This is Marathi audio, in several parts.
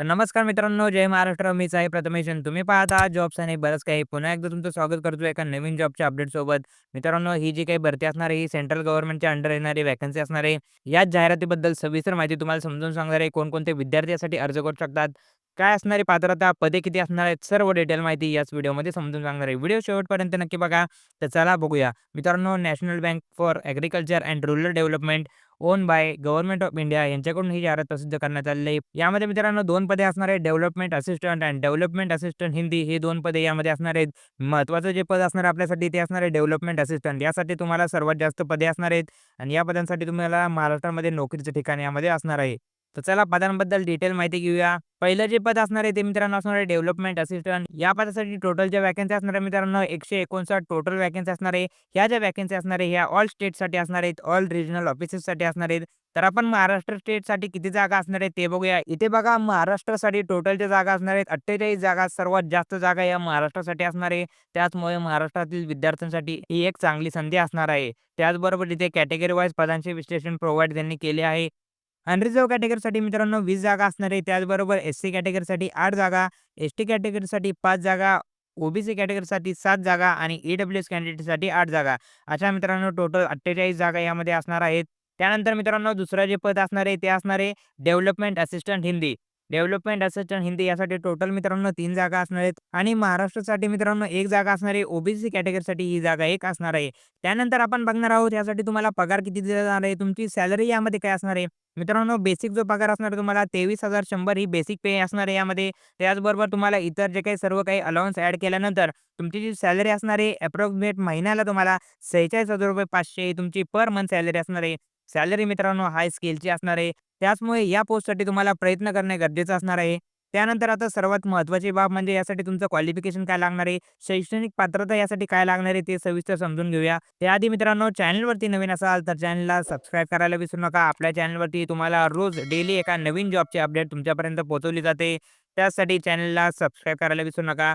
तर नमस्कार मित्रांनो, जय महाराष्ट्र. मीच आहे प्रथमेश तुम्ही पाहत आहात जॉब्स आणि बरंच काही. पुन्हा एकदा तुमचं स्वागत करतो एका नवीन जॉबच्या अपडेटसोबत. मित्रांनो, ही जी काही भरती असणार आहे, ही सेंट्रल गव्हर्नमेंटच्या अंडर येणारी वॅकन्सी असणार आहे. याच जाहिरातीबद्दल सविस्तर माहिती तुम्हाला समजून सांगणार आहे. कोणकोणते विद्यार्थी यासाठी अर्ज करू शकतात, काय असणारी पात्रता, पदे किती असणार आहेत, सर्व डिटेल माहिती याच व्हिडिओमध्ये समजून सांगणार आहे. व्हिडिओ शेवटपर्यंत नक्की बघा. तर चला बघूया. मित्रांनो, national bank for agriculture and rural development own by government of India यांच्याकडून ही जाहिरात प्रसिद्ध करण्यात आली आहे. यामध्ये मित्रांनो दोन पदे असणार आहेत. Development assistant and development assistant Hindi हे दोन पदे यामध्ये असणार आहेत. महत्त्वाचं जे पद असणार आपल्यासाठी ते असणार आहे डेव्हलपमेंट असिस्टंट. यासाठी तुम्हाला सर्वात जास्त पदे असणार आहेत आणि या पदांसाठी तुम्हाला महाराष्ट्रामध्ये नोकरीचं ठिकाण यामध्ये असणार आहे. तर चला पदांबद्दल डिटेल माहिती घेऊया. पहिलं जे पद असणार आहे ते मित्रांनो असणार आहे डेव्हलपमेंट असिस्टंट. या पदासाठी टोटल ज्या वॅकन्सी असणार आहे मित्रांनो 159 टोटल वॅकन्सी असणार आहे. ह्या ज्या वॅकन्सी असणार आहे ह्या ऑल स्टेटसाठी असणार आहेत. ऑल रिजनल ऑफिसेससाठी असणार आहेत. तर आपण महाराष्ट्र स्टेटसाठी किती जागा असणार आहेत ते बघूया. इथे बघा महाराष्ट्रासाठी टोटलच्या जागा असणार आहेत 48 जागा. सर्वात जास्त जागा या महाराष्ट्रासाठी असणार आहे. त्याचमुळे महाराष्ट्रातील विद्यार्थ्यांसाठी ही एक चांगली संधी असणार आहे. त्याचबरोबर इथे कॅटेगरी वाईज पदांचे विश्लेषण प्रोव्हाइड त्यांनी केले आहे. अनरिझर्व्ह कॅटेगरीसाठी मित्रांनो वीस जागा असणार आहे. त्याचबरोबर एस-सी कॅटेगरीसाठी आठ जागा, एस-टी कॅटेगरीसाठी पाच जागा, ओ-बी-सी कॅटेगरीसाठी सात जागा आणि ई-डब्ल्यू-एस कॅन्डिडेटसाठी आठ जागा. अशा मित्रांनो टोटल 48 जागा यामध्ये असणार आहेत. त्यानंतर मित्रांनो दुसरं जे पद असणार आहे ते असणार आहे development assistant Hindi. Development assistant Hindi यासाठी टोटल मित्रांनो तीन जागा असणार आहेत आणि महाराष्ट्रासाठी मित्रांनो एक जागा असणार आहे. ओ-बी-सी कॅटेगरीसाठी ही जागा एक असणार आहे. त्यानंतर आपण बघणार आहोत यासाठी तुम्हाला पगार किती दिला जाणार आहे, तुमची सॅलरी यामध्ये काय असणार आहे. मित्रांनो बेसिक जो पगार असणार आहे तुम्हाला 23,100 ही बेसिक पे असणार आहे यामध्ये. त्याचबरोबर तुम्हाला इतर जे काही सर्व काही अलाउन्स ॲड केल्यानंतर तुमची जी सॅलरी असणार आहे अप्रॉक्सिमेट महिन्याला तुम्हाला ₹46,500 तुमची पर मंथ सॅलरी असणार आहे. सॅलरी मित्रांनो हाय स्केलची असणार आहे. त्याचमुळे या पोस्टसाठी तुम्हाला प्रयत्न करणे गरजेचं असणार आहे. त्यानंतर आता सर्वात महत्त्वाची बाब म्हणजे यासाठी तुमचं क्वालिफिकेशन काय लागणार आहे, शैक्षणिक पात्रता यासाठी काय लागणार आहे ते सविस्तर समजून घेऊया. त्याआधी मित्रांनो चॅनलवरती नवीन असाल तर चॅनलला सबस्क्राईब करायला विसरू नका. आपल्या चॅनलवरती तुम्हाला रोज डेली एका नवीन जॉबची अपडेट तुमच्यापर्यंत पोहोचवली जाते. त्यासाठी चॅनलला सबस्क्राईब करायला विसरू नका.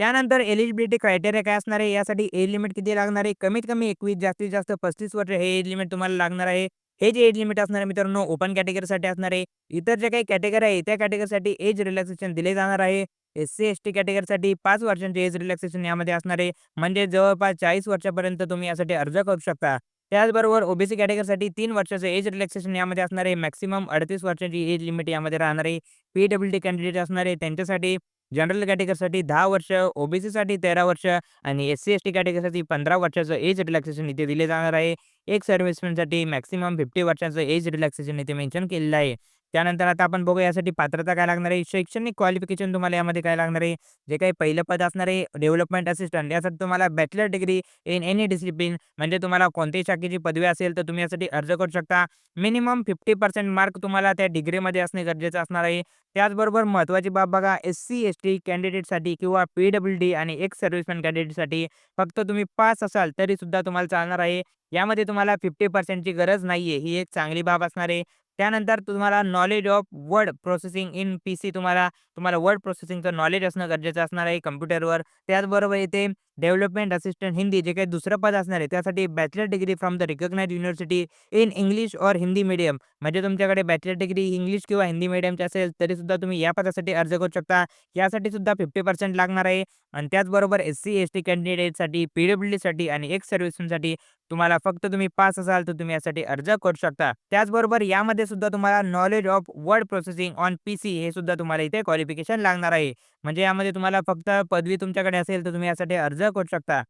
त्यानंतर एलिजिबिलिटी क्रायटेरिया काय असणार आहे, यासाठी एज लिमिट किती लागणार आहे, कमीत कमी 21 जास्तीत जास्त 35 वर्ष हे एज लिमिट तुम्हाला लागणार आहे. हे जे एज लिमिट असणार आहे मित्रांनो ओपन कॅटेगरीसाठी असणार आहे. इतर जे काही कॅटेगरी आहे त्या कॅटेगरीसाठी एज रिलॅक्सेशन दिले जाणार आहे. एस-सी, एस-टी कॅटेगरीसाठी पाच वर्षांचे एज रिलॅक्सेशन यामध्ये असणार आहे. म्हणजे जवळपास 40 वर्षापर्यंत तुम्ही यासाठी अर्ज करू शकता. त्याचबरोबर ओ-बी-सी कॅटेगरीसाठी तीन वर्षाचं एज रिलॅक्सेशन यामध्ये असणार आहे. मॅक्सिमम 38 वर्षांची एज लिमिट यामध्ये राहणार आहे. पी-डब्ल्यू-डी कॅन्डिडेट असणार आहे त्यांच्यासाठी जनरल कॅटेगरीसाठी दहा वर्ष, ओबीसीसाठी तेरा वर्ष आणि एस-सी, एस-टी कॅटेगरीसाठी 15 वर्षाचं एज रिलॅक्सेशन इथे दिले जाणार आहे. एक सर्व्हिसमॅनसाठी मॅक्सिमम 50 वर्षाचं एज रिलॅक्सेशन इथे मेन्शन केलेलं आहे. त्यानंतर आता आपण बघू यासाठी पात्रता काय लागणार आहे, शैक्षणिक क्वालिफिकेशन तुम्हाला यामध्ये काय लागणार आहे. जे काही पहिलं पद असणार आहे डेव्हलपमेंट असिस्टंट यासाठी तुम्हाला bachelor degree in any discipline म्हणजे तुम्हाला कोणत्याही शाखेची पदवी असेल तर तुम्ही यासाठी अर्ज करू शकता. मिनिमम 50% मार्क तुम्हाला त्या डिग्रीमध्ये असणे गरजेचं असणार आहे. त्याचबरोबर महत्त्वाची बाब बघा एस-सी, एस-टी कॅन्डिडेटसाठी किंवा पी-डब्ल्यू-डी आणि एक्स सर्व्हिसमॅन कॅन्डिडेटसाठी फक्त तुम्ही पास असाल तरीसुद्धा तुम्हाला चालणार आहे. यामध्ये तुम्हाला फिफ्टी पर्सेंटची गरज नाही आहे ही एक चांगली बाब असणार आहे. त्यानंतर तुम्हाला knowledge of word processing in PC तुम्हाला तुम्हाला वर्ड प्रोसेसिंगचं नॉलेज असणं गरजेचं असणार आहे कम्प्युटरवर त्याचबरोबर इथे डेव्हलपमेंट असिस्टंट हिंदी जे काही दुसरं पद असणार आहे त्यासाठी bachelor degree from the recognize university in English or Hindi medium म्हणजे तुमच्याकडे बॅचलर डिग्री इंग्लिश किंवा हिंदी मीडियमची असेल तरीसुद्धा तुम्ही या पदासाठी अर्ज करू शकता. यासाठी सुद्धा 50% लागणार आहे आणि त्याचबरोबर एस-सी, एस-टी कॅन्डिडेटसाठी, पी-डब्ल्यू-डीसाठी आणि एक्स सर्व्हिसमॅनसाठी तुम्हाला फक्त तुम्ही पास असाल तर तुम्ही यासाठी अर्ज करू शकता. त्याचबरोबर यामध्ये सुद्धा तुम्हाला knowledge of word processing on PC हे सुद्धा तुम्हाला इथे क्वालिफिकेशन लागणार आहे. म्हणजे यामध्ये तुम्हाला फक्त पदवी तुमच्याकडे असेल तर तुम्ही यासाठी अर्ज करू शकता.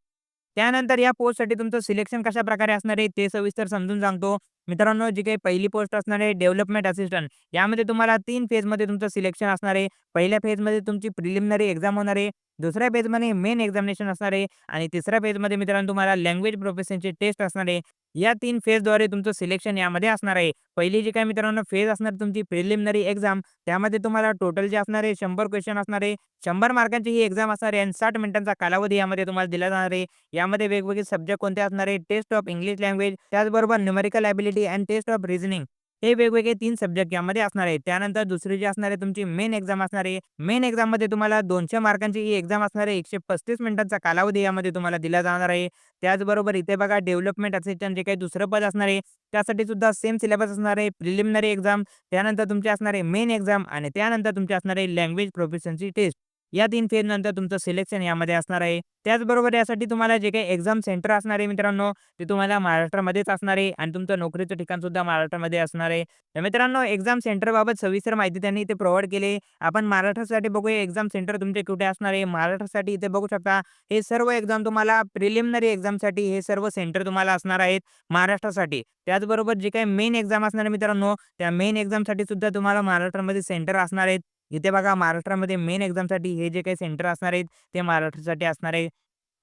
त्यानंतर या पोस्टसाठी तुमचं सिलेक्शन कशाप्रकारे असणार आहे ते सविस्तर समजून सांगतो. मित्रांनो जी काही पहिली पोस्ट असणार आहे डेव्हलपमेंट असिस्टंट यामध्ये तुम्हाला तीन फेजमध्ये तुमचं सिलेक्शन असणार आहे. पहिल्या फेजमध्ये तुमची प्रिलिमिनरी एक्झाम होणार आहे. दुसऱ्या फेजमध्ये मेन एक्झामिनेशन असणार आहे आणि तिसऱ्या फेजमध्ये मित्रांनो तुम्हाला लँग्वेज प्रोफेशनची टेस्ट असणार आहे. या तीन फेजद्वारे तुमचं सिलेक्शन यामध्ये असणार आहे. पहिली जी काही मित्रांनो फेज असणार तुमची प्रिलिमिनरी एक्झाम त्यामध्ये तुम्हाला टोटल जे असणार आहे शंभर क्वेश्चन असणार आहे. शंभर मार्कांची ही एक्झाम असणार आहे आणि साठ मिनिटांचा कालावधी यामध्ये तुम्हाला दिला जाणार आहे. यामध्ये वेगवेगळे सब्जेक्ट कोणते असणार आहे टेस्ट ऑफ इंग्लिश लँग्वेज त्याचबरोबर numerical ability and test of reasoning हे वेगवेगळे तीन सब्जेक्ट यामध्ये असणार आहे. त्यानंतर दुसरी जी असणार आहे तुमची मेन एक्झाम असणार आहे. मेन एक्झाममध्ये तुम्हाला दोनशे मार्कांची ही एक्झाम असणार आहे. 135 मिनिटांचा कालावधी यामध्ये तुम्हाला दिला जाणार आहे. त्याचबरोबर इथे बघा डेव्हलपमेंट असिस्टंट जे काही दुसरं पद असणार आहे, त्यासाठी सुद्धा सेम सिलेबस असणार आहे. प्रिलिमिनरी एक्झाम, त्यानंतर तुमची असणार आहे मेन एक्झाम आणि त्यानंतर तुमची असणार आहे लँग्वेज प्रोफिशन्सी टेस्ट. या 3 फेजनंतर तुमचं सिलेक्शन यामध्ये असणार आहे. त्याचबरोबर यासाठी तुम्हाला जे काही एक्झाम सेंटर असणार आहे मित्रांनो, ते तुम्हाला महाराष्ट्रामध्येच असणार आहे आणि तुमचं नोकरीचं ठिकाण सुद्धा महाराष्ट्रामध्ये असणार आहे. तर मित्रांनो एक्झाम सेंटरबाबत सविस्तर माहिती त्यांनी इथे प्रोव्हाइड केली आहे. आपण महाराष्ट्रासाठी बघूया एक्झाम सेंटर तुमचे कुठे असणार आहे. महाराष्ट्रासाठी इथे बघू शकता हे सर्व एक्झाम तुम्हाला प्रिलिमिनरी एक्झामसाठी हे सर्व सेंटर तुम्हाला असणार आहेत महाराष्ट्रासाठी. त्याचबरोबर जे काही मेन एक्झाम असणार आहे मित्रांनो, त्या मेन एक्झामसाठी सुद्धा तुम्हाला महाराष्ट्रामध्ये सेंटर असणार आहेत. इथे बघा महाराष्ट्रामध्ये मेन एक्झामसाठी हे जे काही सेंटर असणार आहेत, ते महाराष्ट्रासाठी असणार आहे.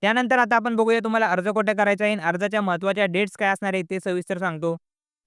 त्यानंतर आता आपण बघूया तुम्हाला अर्ज कुठे करायचा आहे आणि अर्जाच्या महत्त्वाच्या डेट्स काय असणार आहेत ते सविस्तर सांगतो.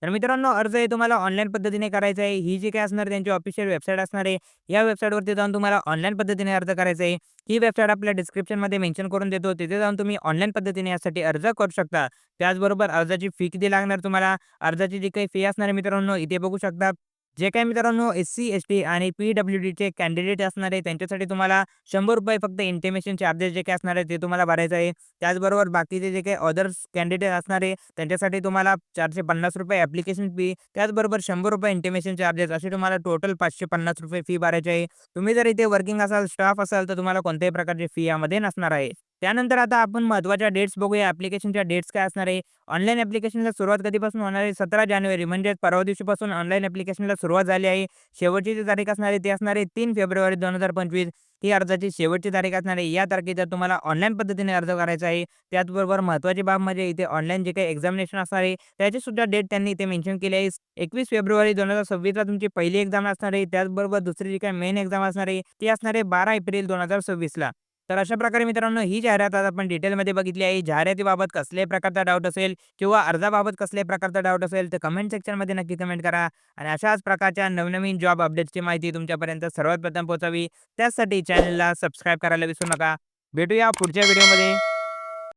तर मित्रांनो अर्ज हे तुम्हाला ऑनलाईन पद्धतीने करायचा आहे. ही जी काय असणार त्यांची ऑफिशियल वेबसाईट असणार आहे. या वेबसाईटवरती जाऊन तुम्हाला ऑनलाईन पद्धतीने अर्ज करायचा आहे. ही वेबसाईट आपल्या डिस्क्रिप्शनमध्ये मेन्शन करून देतो. तिथे जाऊन तुम्ही ऑनलाईन पद्धतीने यासाठी अर्ज करू शकता. त्याचबरोबर अर्जाची फी किती लागणार तुम्हाला? अर्जाची जी काही फी असणार आहे मित्रांनो इथे बघू शकता. जे काही मित्रांनो एस-सी, एस-टी आणि पी-डब्ल्यू-डीचे कॅन्डिडेट असणार आहे त्यांच्यासाठी तुम्हाला ₹100 फक्त इंटिमेशन चार्जेस जे काही असणार आहे ते तुम्हाला भरायचं आहे. त्याचबरोबर बाकीचे जे काही अदर्स कॅन्डिडेट असणार आहे त्यांच्यासाठी तुम्हाला ₹450 ॲप्लिकेशन फी, त्याचबरोबर ₹100 इंटिमेशन चार्जेस असे तुम्हाला टोटल ₹550 फी भरायची आहे. तुम्ही जर इथे वर्किंग असाल, स्टाफ असाल तर तुम्हाला कोणत्याही प्रकारची फी यामध्ये नसणार आहे. त्यानंतर आता आपण महत्त्वाच्या डेट्स बघूया. ॲप्लिकेशनच्या डेट्स काय असणार आहे? ऑनलाईन ॲप्लिकेशनला सुरुवात कधीपासून होणार आहे? 17 जानेवारी म्हणजेच परवा दिवशीपासून ऑनलाईन ॲप्लिकेशनला सुरुवात झाली आहे. शेवटची जी तारीख असणार आहे ती असणार आहे तीन फेब्रुवारी 2025 ही अर्जाची शेवटची तारीख असणार आहे. या तारखेचा तुम्हाला ऑनलाईन पद्धतीने अर्ज करायचा आहे. त्याचबरोबर महत्त्वाची बाब म्हणजे इथे ऑनलाईन जे काही एक्झामिनेशन असणार आहे त्याची सुद्धा डेट त्यांनी इथे मेन्शन केली आहे. 21 फेब्रुवारी दोन हजार सव्वीसला तुमची पहिली एक्झाम असणार आहे. त्याचबरोबर दुसरी जी काही मेन एक्झाम असणार आहे ती असणार आहे 12 एप्रिल 2026 ला. तर अशा प्रकारे मित्रांनो ही जाहिरात आज आपण डिटेलमध्ये बघितली आहे. जाहिरातीबाबत कसल्याही प्रकारचा डाऊट असेल किंवा अर्जाबाबत कसल्याही प्रकारचा डाऊट असेल तर कमेंट सेक्शनमध्ये नक्की कमेंट करा आणि अशाच प्रकारच्या नवनवीन जॉब अपडेट्सची माहिती तुमच्यापर्यंत सर्वात प्रथम पोहोचावी त्यासाठी चॅनलला सबस्क्राईब करायला विसरू नका. भेटूया पुढच्या व्हिडिओमध्ये.